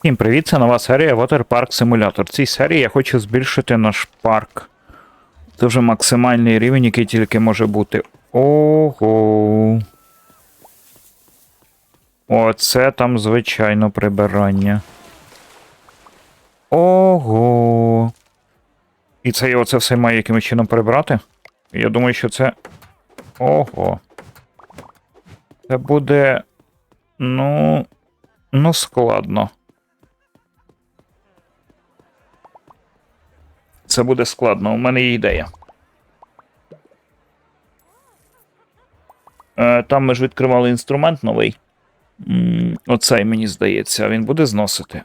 Всім привіт, це нова серія Water Park Simulator. В цій серії я хочу збільшити наш парк. Це вже максимальний рівень, який тільки може бути. Ого. Оце там звичайно прибирання. Ого. І це я оце все має якимось чином прибрати? Я думаю, що це. Ого. Це буде. Ну. Ну, складно. Це буде складно. У мене є ідея. Е, Там ми ж відкривали інструмент новий. Оцей, мені здається, він буде зносити.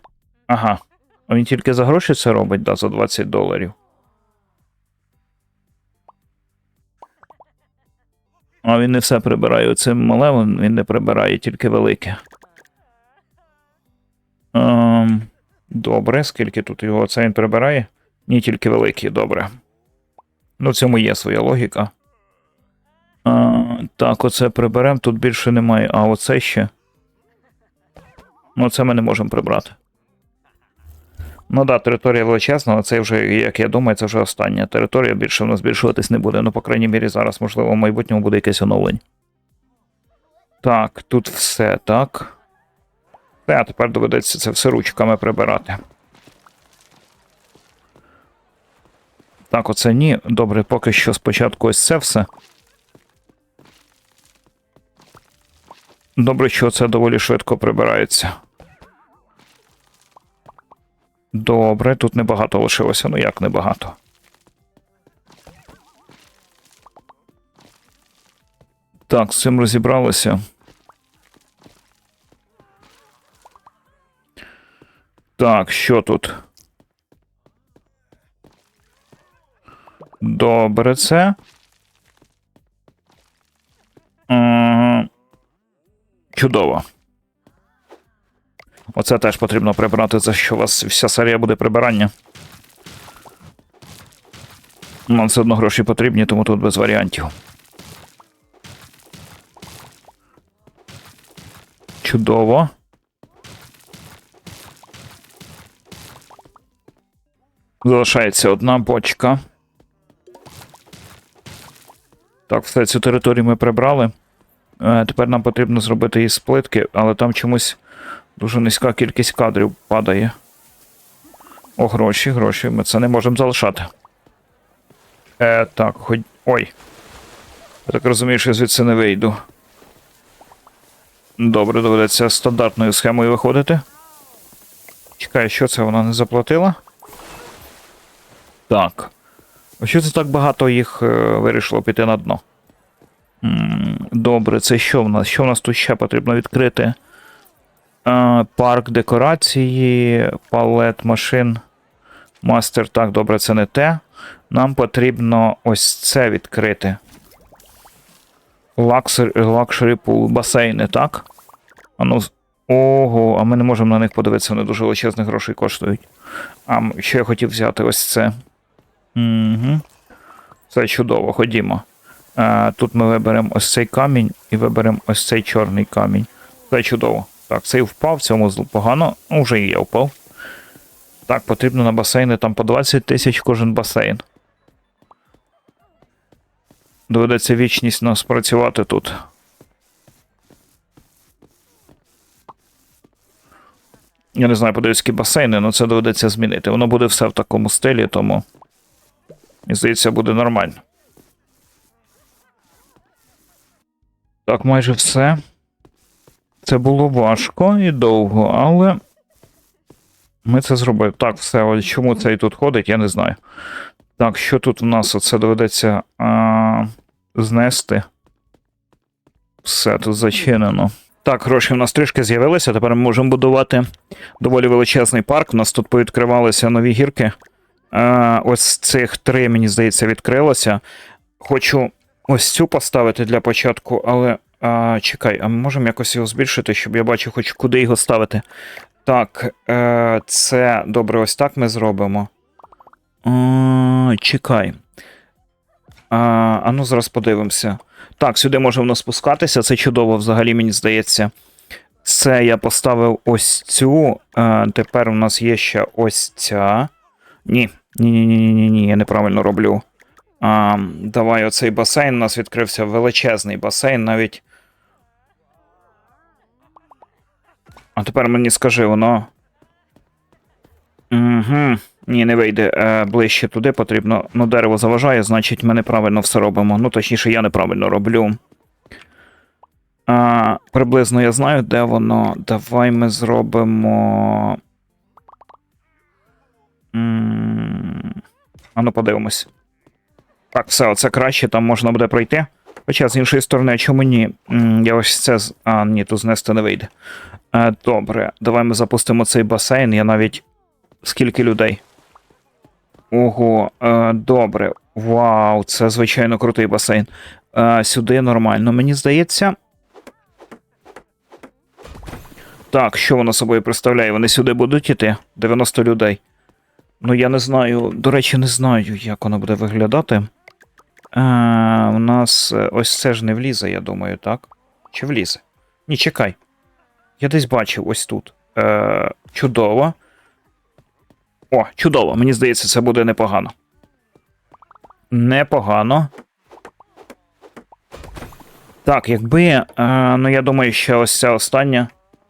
Ага. А він тільки за гроші це робить, да, за 20 доларів. А він не все прибирає. Оце мале він не прибирає, тільки велике. Ем, добре, скільки тут його оце він прибирає? Ні, тільки великі, добре. Ну, в цьому є своя логіка. А, так, оце приберемо, тут більше немає, а оце ще. Ну, це ми не можемо прибрати. Ну да, територія величезна, але це вже, як я думаю, це вже остання територія, більше в нас збільшуватись не буде. Ну, по крайній мірі, зараз, можливо, в майбутньому буде якесь оновлення. Так, тут все, так. Та, тепер доведеться це все ручками прибирати. Так, оце ні. Добре, поки що спочатку ось це все. Добре, що це доволі швидко прибирається. Добре, тут небагато лишилося, ну як небагато. Так, з цим розібралися. Так, що тут? Добре, це. Чудово. Оце теж потрібно прибрати, за що у вас вся серія буде прибирання. Нам все одно гроші потрібні, тому тут без варіантів. Чудово. Залишається одна бочка. Так, все, цю територію ми прибрали. Е, тепер нам потрібно зробити її сплитки, але там чомусь дуже низька кількість кадрів падає. О, гроші, гроші. Ми це не можемо залишати. Е, так, хоч. Ой. Я так розумію, що я звідси не вийду. Добре, доведеться стандартною схемою виходити. Чекай, що це вона не заплатила? Так. Що це так багато їх е, вирішило піти на дно? Добре, це що в нас? Що в нас тут ще потрібно відкрити? Е, парк декорації, палет машин. Мастер, так, добре, це не те. Нам потрібно ось це відкрити. Лакшері пул, басейни, так? А ну, ого, а ми не можемо на них подивитися, вони дуже величезних грошей коштують. А що я хотів взяти ось це. Угу. Це чудово, ходімо. А, тут ми виберемо ось цей камінь і виберемо ось цей чорний камінь. Це чудово. Так, цей впав, цьому погано. Ну, вже і я впав. Так, потрібно на басейни там по 20 тисяч кожен басейн. Доведеться вічність нас працювати тут. Я не знаю, подивись, які басейни, але це доведеться змінити. Воно буде все в такому стилі, тому. І здається, буде нормально. Так, майже все. Це було важко і довго, але. Ми це зробили. Так, все. Ось чому цей тут ходить, я не знаю. Так, що тут у нас? Оце доведеться а, знести. Все тут зачинено. Так, гроші в нас трішки з'явилися. Тепер ми можемо будувати доволі величезний парк. У нас тут повідкривалися нові гірки. Е, ось цих три, мені здається, відкрилося. Хочу ось цю поставити для початку, але. А, чекай, а ми можемо якось його збільшити, щоб я бачив, хоч куди його ставити. Так, е, це добре, ось так ми зробимо. Е, чекай. А, а ну зараз подивимося. Так, сюди може воно спускатися, це чудово, взагалі, мені здається. Все, я поставив ось цю. Е, тепер у нас є ще ось ця. Ні, ні, ні, ні, ні, ні, я неправильно роблю. А, давай оцей басейн. У нас відкрився величезний басейн, навіть. А тепер мені скажи, воно. Угу. Ні, не вийде. Е, ближче туди потрібно. Ну, дерево заважає, значить, ми неправильно все робимо. Ну, точніше, я неправильно роблю. А, приблизно я знаю, де воно. Давай ми зробимо. А ну подивимось. Так, все, оце краще, там можна буде пройти. Хоча з іншої сторони, а чому ні? Я ось це. А, ні, тут знести не вийде. Е, добре, давай ми запустимо цей басейн. Я навіть. Скільки людей? Ого, е, добре. Вау, це звичайно крутий басейн. Е, сюди нормально, мені здається. Так, що воно собою представляє? Вони сюди будуть іти? 90 людей. Ну, я не знаю. До речі, не знаю, як воно буде виглядати. Е, у нас е, ось це ж не влізе, я думаю, так? Чи влізе? Ні, чекай. Я десь бачив ось тут. Е, чудово. О, чудово. Мені здається, це буде непогано. Непогано. Так, якби. Е, ну, я думаю, що ось ця остання.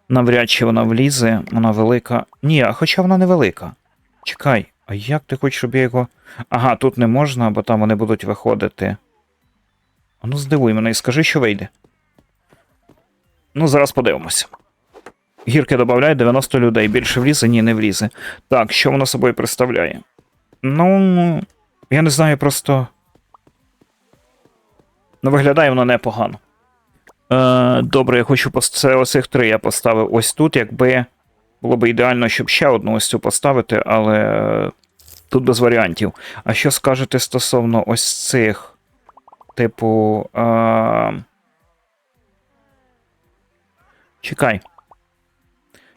Навряд чи вона влізе, вона велика. Ні, а хоча вона не велика. Чекай, а як ти хочеш, щоб я його. Ага, тут не можна, бо там вони будуть виходити. А ну здивуй мене і скажи, що вийде. Ну, зараз подивимося. Гірки додають 90 людей. Більше влізе? Ні, не влізе. Так, що воно собою представляє? Ну, я не знаю, просто. Ну, виглядає воно непогано. Е, добре, я хочу це оцих три я поставив ось тут, якби було б ідеально, щоб ще одну ось цю поставити, але тут без варіантів. А що скажете стосовно ось цих? Типу. Е... Чекай.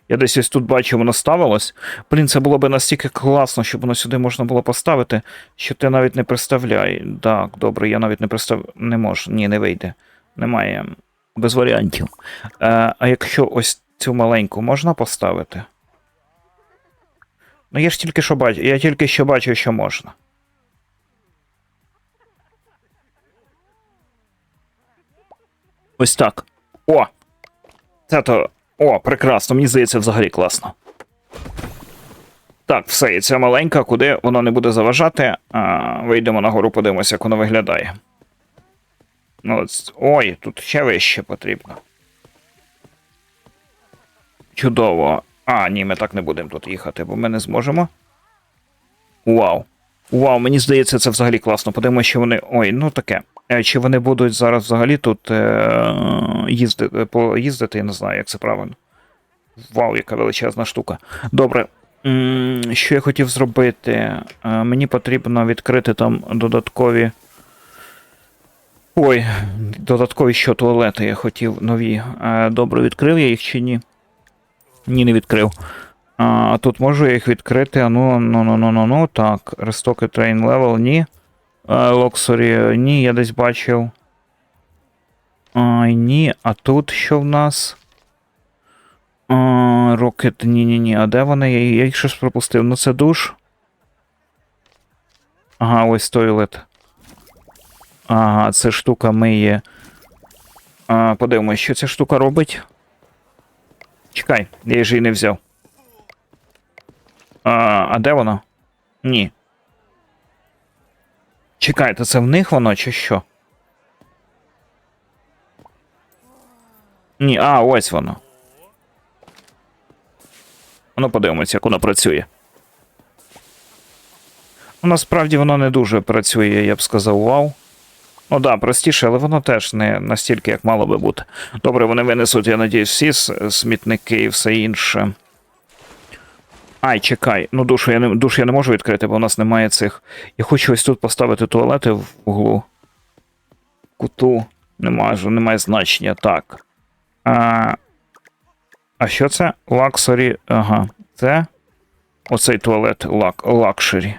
Я десь ось тут бачу, воно ставилось. Блін, це було б настільки класно, щоб воно сюди можна було поставити, що ти навіть не представляй. Так, добре, я навіть не представ... Не можу. Ні, не вийде. Немає. Без варіантів. Е, а якщо ось цю маленьку можна поставити? Ну, я ж тільки що бачу. Я тільки що бачу, що можна. Ось так. О! Це то. О, прекрасно, мені здається, взагалі класно. Так, все, і ця маленька, куди воно не буде заважати. А, вийдемо нагору, подивимося, як воно виглядає. Ну, ой, тут ще вище потрібно. Чудово. А, ні, ми так не будемо тут їхати, бо ми не зможемо. Вау. Вау, мені здається, це взагалі класно. Подивимося, що вони. Ой, ну таке. Е, Чи вони будуть зараз взагалі тут е- їздити, поїздити, я не знаю, як це правильно. Вау, яка величезна штука. Добре. Що я хотів зробити? Е, Мені потрібно відкрити там додаткові. Ой, додаткові що туалети я хотів нові. Е, Добре, відкрив я їх чи ні? Ні, не відкрив. А тут можу я їх відкрити. А ну, ну, ну, ну, ну. Так, Restock Train Level, ні. Локсорі, ні, я десь бачив. А, ні, а тут що в нас? Рокет, ні-ні-ні. А де вони? Я, їх щось пропустив. Ну це душ. Ага, ось тойлет. Ага, це штука миє. Подивимось, що ця штука робить. Чекай, я ж її не взяв. А, а де воно? Ні. Чекайте, це в них воно чи що? Ні, а, ось воно. Ну, подивимось, як воно працює. Насправді воно не дуже працює, я б сказав, вау. Ну да, простіше, але воно теж не настільки, як мало би бути. Добре, вони винесуть, я надіюсь, всі смітники і все інше. Ай, чекай. Ну, душу я не, душ я не можу відкрити, бо у нас немає цих. Я хочу ось тут поставити туалети в углу. Куту. Немає, немає значення. Так. А, а що це? Лаксорі. Ага. Це. Оцей туалет лак, лакшері.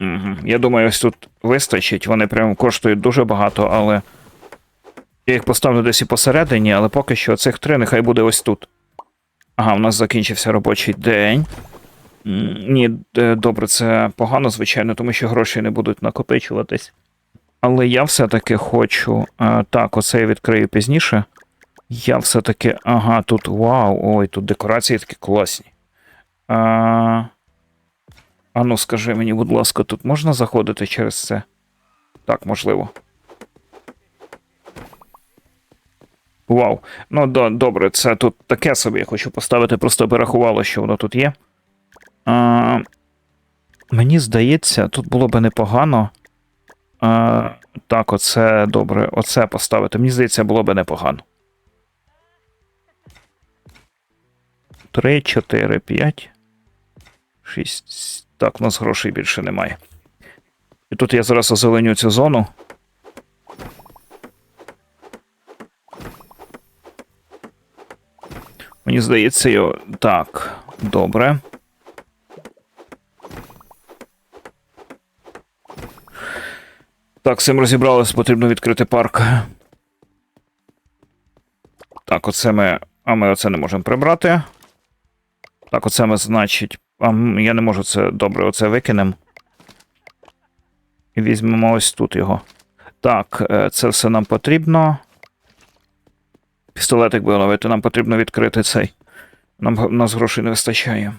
Угу. Я думаю, ось тут вистачить. Вони прям коштують дуже багато, але Я їх поставлю десь і посередині, але поки що цих три нехай буде ось тут. Ага, у нас закінчився робочий день. Ні, е, добре, це погано, звичайно, тому що гроші не будуть накопичуватись. Але я все-таки хочу. е, так, оце я відкрию пізніше. Я все-таки. Ага, тут вау, ой, тут декорації такі класні. А, а ну скажи мені, будь ласка, тут можна заходити через це? Так, можливо. Вау. Ну, до, добре, це тут таке собі. Я хочу поставити, просто перерахувало, що воно тут є. А, мені здається, тут було би непогано. А, так, оце добре. Оце поставити. Мені здається, було би непогано. 3, 4, 5, 6. Так, у нас грошей більше немає. І тут я зараз озеленю цю зону. Мені здається, його. Так, добре. Так, з цим розібралися, потрібно відкрити парк. Так, оце ми. А ми оце не можемо прибрати. Так, оце ми, значить. Я не можу це. Добре, оце викинемо. І візьмемо ось тут його. Так, е, це все нам потрібно. Пістолетик би оновити, нам потрібно відкрити цей. Нам нас грошей не вистачає.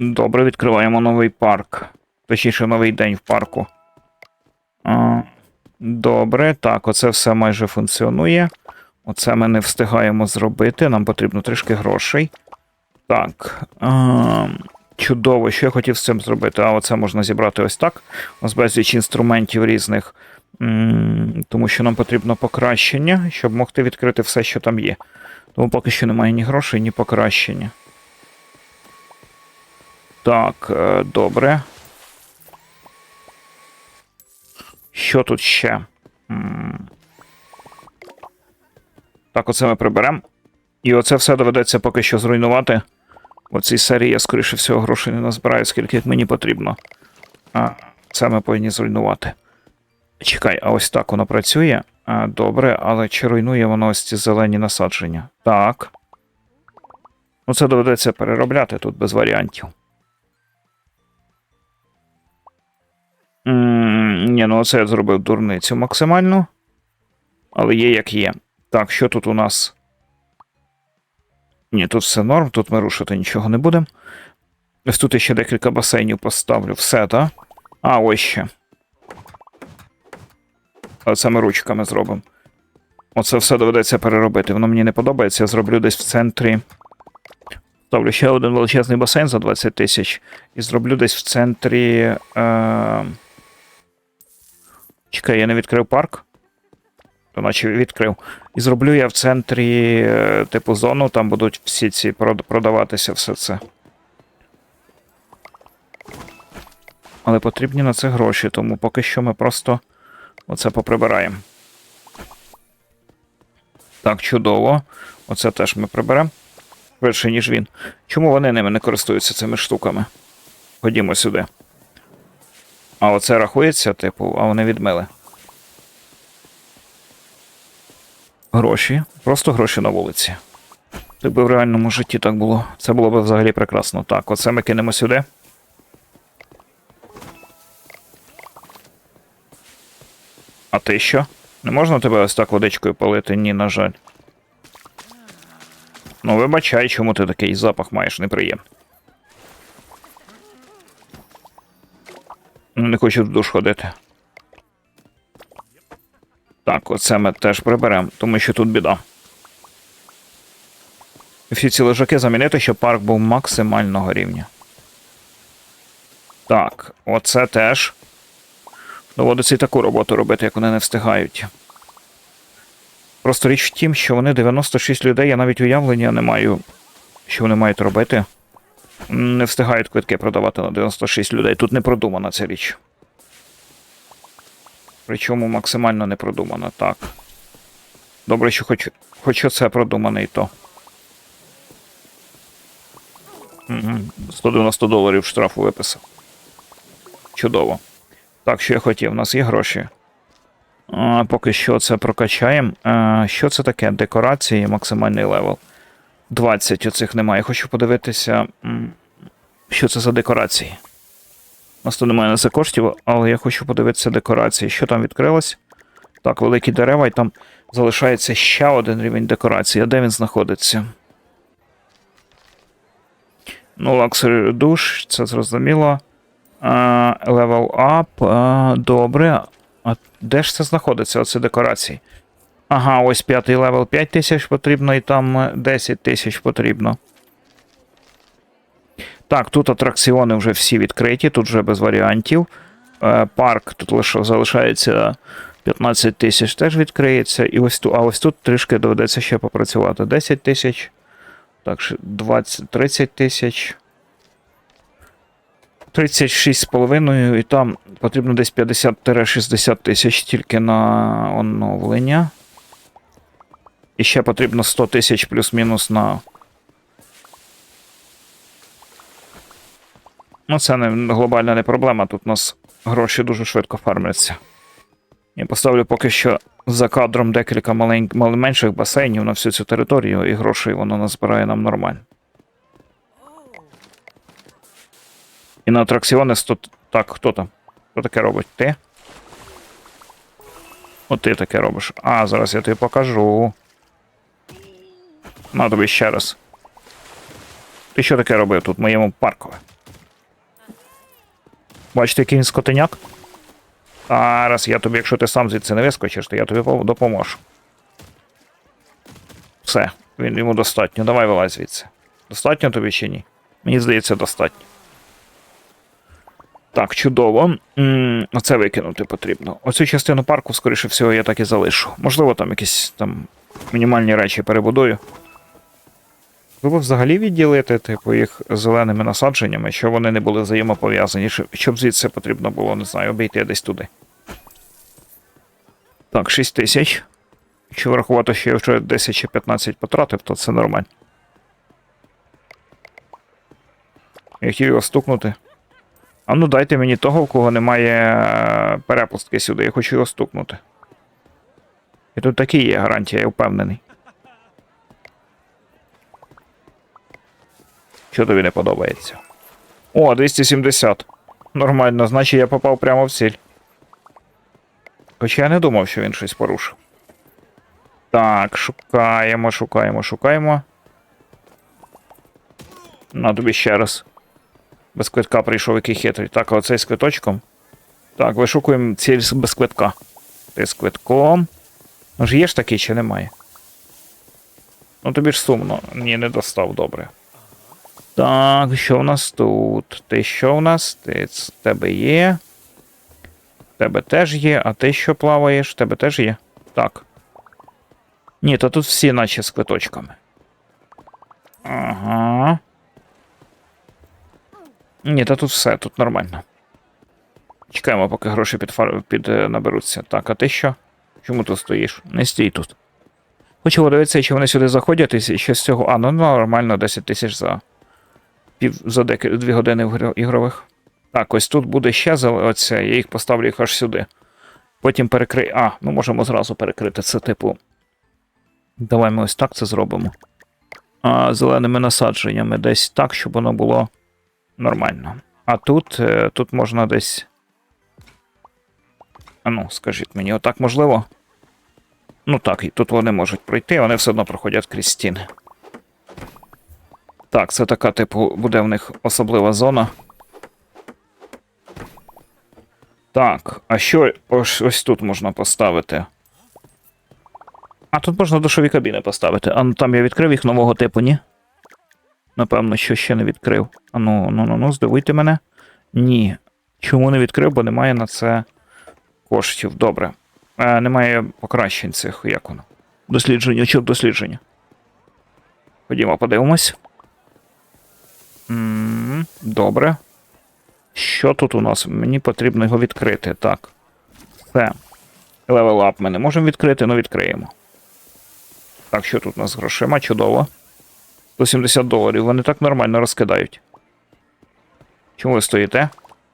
Добре, відкриваємо новий парк. Точніше, новий день в парку. Добре, так, оце все майже функціонує. Оце ми не встигаємо зробити. Нам потрібно трішки грошей. Так. А, чудово, що я хотів з цим зробити? А оце можна зібрати ось так. Ось безліч інструментів різних. Тому що нам потрібно покращення, щоб могти відкрити все, що там є. Тому поки що немає ні грошей, ні покращення. Так, е, добре. Що тут ще? М. Так, оце ми приберемо. І оце все доведеться поки що зруйнувати. В цій серії я, скоріше всього, грошей не назбираю, скільки мені потрібно. А це ми повинні зруйнувати. Чекай, а ось так воно працює. А, добре, але чи руйнує воно ось ці зелені насадження? Так. Ну, це доведеться переробляти тут без варіантів. м ні, ну оце я зробив дурницю максимально. Але є як є. Так, що тут у нас? Ні, тут все норм, тут ми рушити нічого не будемо. Ось тут ще декілька басейнів поставлю. Все, так? А, ось ще. Це ми ручками зробимо. Оце все доведеться переробити. Воно мені не подобається. Я зроблю десь в центрі. Ставлю ще один величезний басейн за 20 тисяч. І зроблю десь в центрі. Е... Чекай, я не відкрив парк. То наче відкрив. І зроблю я в центрі, е, типу, зону, там будуть всі ці продаватися все це. Але потрібні на це гроші, тому поки що ми просто оце поприбираємо. Так, чудово. Оце теж ми приберемо. Швидше, ніж він. Чому вони ними не користуються цими штуками? Ходімо сюди. А оце рахується, типу, а вони відмили. Гроші. Просто гроші на вулиці. Якби в реальному житті так було. Це було б взагалі прекрасно. Так, оце ми кинемо сюди. А ти що? Не можна тебе ось так водичкою полити? Ні, на жаль. Ну, вибачай, чому ти такий запах маєш неприємний. Ну, Не хочу в душ ходити. Так, оце ми теж приберемо, тому що тут біда. Всі ці лежаки замінити, щоб парк був максимального рівня. Так, оце теж. Доводиться і таку роботу робити, як вони не встигають. Просто річ в тім, що вони 96 людей, я навіть уявлення не маю, що вони мають робити. Не встигають квитки продавати на 96 людей. Тут не продумана ця річ. Причому максимально не продумана, так. Добре, що хоч, хоч оце продумане і то. Угу. 190 доларів штрафу виписав. Чудово. Так, що я хотів, у нас є гроші. Поки що це прокачаємо. Що це таке? Декорації, максимальний левел. 20 оцих немає. Хочу подивитися, що це за декорації. У нас тут немає на це коштів, але я хочу подивитися декорації. Що там відкрилось? Так, великі дерева, і там залишається ще один рівень декорації. А де він знаходиться? Ну, Luxury душ, це зрозуміло. А, Level up, а, добре. А де ж це знаходиться, оці декорації? Ага, ось п'ятий левел 5 тисяч потрібно, і там е, 10 тисяч потрібно. Так, тут атракціони вже всі відкриті, тут вже без варіантів. Е, парк тут лише залишається 15 тисяч, теж відкриється. І ось тут, а ось тут трішки доведеться ще попрацювати. 10 тисяч. Так, 20, 30 тисяч. 36,5 і там потрібно десь 50-60 тисяч тільки на оновлення. І ще потрібно 100 тисяч плюс-мінус на. Ну, це не глобальна не проблема. Тут у нас гроші дуже швидко фармляться. Я поставлю поки що за кадром декілька малень... мал- менших басейнів на всю цю територію, і грошей воно назбирає нам нормально. І на атракціони 100... Так, хто там? Хто таке робить? Ти? От ти таке робиш. А, зараз я тобі покажу. На тобі ще раз. Ти що таке робив тут в моєму паркові? Бачите, який він скотиняк? Зараз я тобі, якщо ти сам звідси не вискочиш, то я тобі допоможу. Все, він йому достатньо. Давай вилазь звідси. Достатньо тобі чи ні? Мені здається, достатньо. Так, чудово. оце викинути потрібно. Оцю частину парку, скоріше всього, я так і залишу. Можливо, там якісь там мінімальні речі перебудую. Ви взагалі відділити, типу, їх зеленими насадженнями, щоб вони не були взаємопов'язані, щоб- звідси потрібно було, не знаю, обійти десь туди. Так, 6 тисяч. Якщо врахувати, що я вже 10 чи 15 потратив, то це нормально. Я хотів його стукнути. А ну дайте мені того, в кого немає е, перепустки сюди, я хочу його стукнути. І тут такі є гарантія, я впевнений. Що тобі не подобається? О, 270. Нормально, значить я попав прямо в ціль. Хоча я не думав, що він щось порушив. Так, шукаємо, шукаємо, шукаємо. На тобі ще раз. Без квитка прийшов який хитрий. Так, а оцей з квиточком. Так, вишукуємо ціль без квитка. Ти з квитком. Ну ж є ж такий чи немає? Ну тобі ж сумно. Ні, не достав, добре. Так, що в нас тут? Ти що в нас? Ти ц- тебе є. Тебе теж є, а ти що плаваєш? Тебе теж є? Так. Ні, то тут всі наче з квиточками. Ага. Ні, та тут все, тут нормально. Чекаємо, поки гроші під, фар... під е, наберуться. Так, а ти що? Чому тут стоїш? Не стій тут. Хочу подивитися, чи вони сюди заходять, і що з цього. А, ну нормально, 10 тисяч за пів за деки... дві години ігро- ігрових. Так, ось тут буде ще оце, я їх поставлю їх аж сюди. Потім перекрий. А, ми можемо зразу перекрити це, типу. Давай ми ось так це зробимо. А, зеленими насадженнями десь так, щоб воно було нормально. А тут, е, тут можна десь. А ну, скажіть мені, отак можливо? Ну так, і тут вони можуть пройти, вони все одно проходять крізь стіни. Так, це така, типу, буде в них особлива зона. Так, а що ось, ось тут можна поставити? А тут можна душові кабіни поставити. А ну там я відкрив їх нового типу, ні? Напевно, що ще не відкрив. А ну, ну, ну, ну, здивуйте мене. Ні. Чому не відкрив, бо немає на це коштів. Добре. Е, немає покращень цих, як воно. Дослідження, очок дослідження. Ходімо, подивимось. М добре. Що тут у нас? Мені потрібно його відкрити. Так. Level up ми не можемо відкрити, але відкриємо. Так, що тут у нас з грошима? Чудово. 170 доларів. Вони так нормально розкидають. Чому ви стоїте?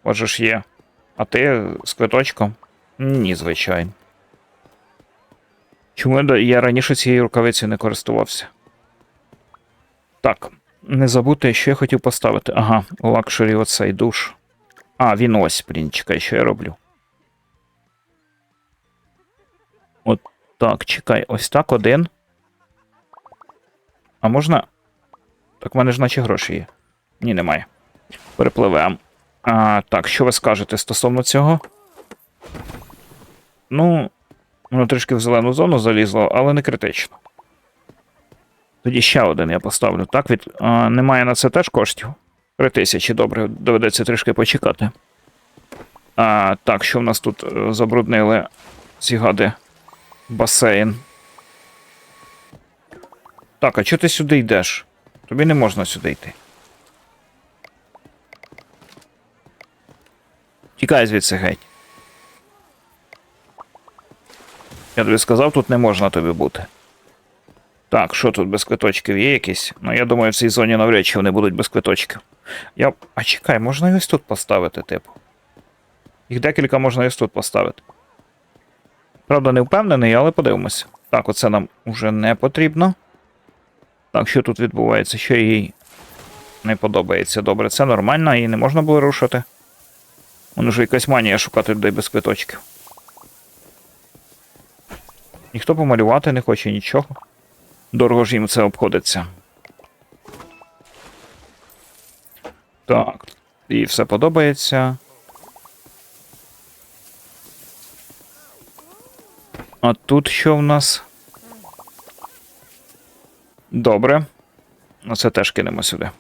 Отже ж є А ти з квиточком? Ні, звичайно. Чому я раніше цією рукавицею не користувався? Так, не забудьте, що я хотів поставити. Ага, лакшері оцей душ. А, він ось, блін, чекай, що я роблю. От так, чекай, ось так один. А можна. Так, в мене ж наче гроші є. Ні, немає. Перепливемо. А, так, що ви скажете стосовно цього? Ну, воно трішки в зелену зону залізло, але не критично. Тоді ще один я поставлю. Так, від... а, немає на це теж коштів. Три тисячі, добре, доведеться трішки почекати. А, так, що в нас тут е, забруднили ці гади? Басейн. Так, а чого ти сюди йдеш? Тобі не можна сюди йти. Тікай звідси геть. Я тобі сказав, тут не можна тобі бути. Так, що тут без квиточків є якісь? Ну, я думаю, в цій зоні навряд чи вони будуть без квиточків. Я. А чекай, можна і ось тут поставити, типу. Їх декілька можна і ось тут поставити. Правда, не впевнений, але подивимося. Так, оце нам уже не потрібно. Так, що тут відбувається? Що їй не подобається? Добре, це нормально, її не можна було рушити. Воно ж якась манія шукати людей без квиточків. Ніхто помалювати не хоче нічого. Дорого ж їм це обходиться. Так. І все подобається. А тут що в нас? Добре. Ну, це теж кинемо сюди.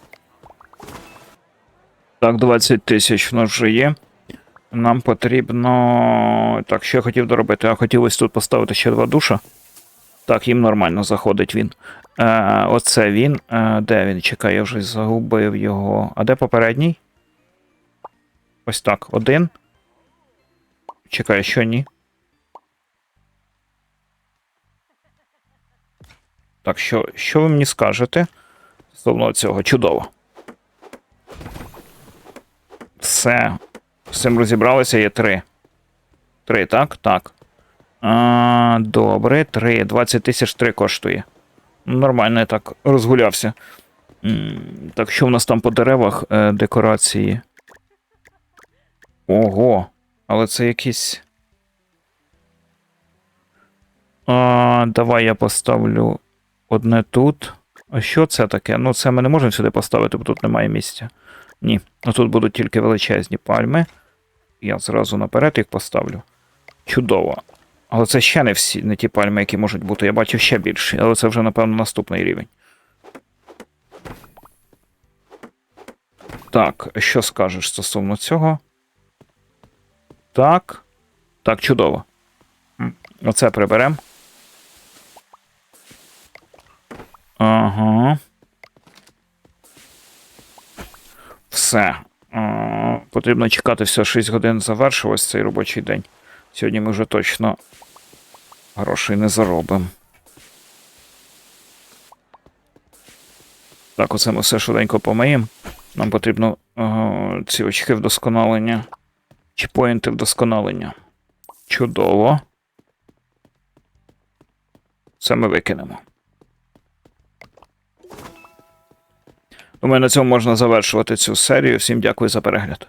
Так, 20 тисяч в нас вже є. Нам потрібно. Так, що я хотів доробити? А хотів ось тут поставити ще два душа. Так, їм нормально заходить він. Е, оце він. Е, де він? Чекай, я вже загубив його. А де попередній? Ось так. Один. Чекай, що ні. Так, що, що ви мені скажете? Стосовно цього чудово. Все. З цим розібралися, є три. Три, так? Так. А, добре, три. 20 тисяч три коштує. Нормально, я так розгулявся. Так, що в нас там по деревах е, декорації? Ого, але це якісь. А, давай я поставлю одне тут. А що це таке? Ну, це ми не можемо сюди поставити, бо тут немає місця. Ні. Ну тут будуть тільки величезні пальми. Я зразу наперед їх поставлю. Чудово. Але це ще не всі, не ті пальми, які можуть бути. Я бачу ще більші, але це вже, напевно, наступний рівень. Так, що скажеш стосовно цього? Так. Так, чудово. Оце приберемо. Ага. Все. Потрібно чекати все 6 годин завершилось цей робочий день. Сьогодні ми вже точно грошей не заробимо. Так, оце ми все швиденько помиємо. Нам потрібно а, ці очки вдосконалення. Чи поінти вдосконалення. Чудово. Це ми викинемо. Думаю, на цьому можна завершувати цю серію. Всім дякую за перегляд.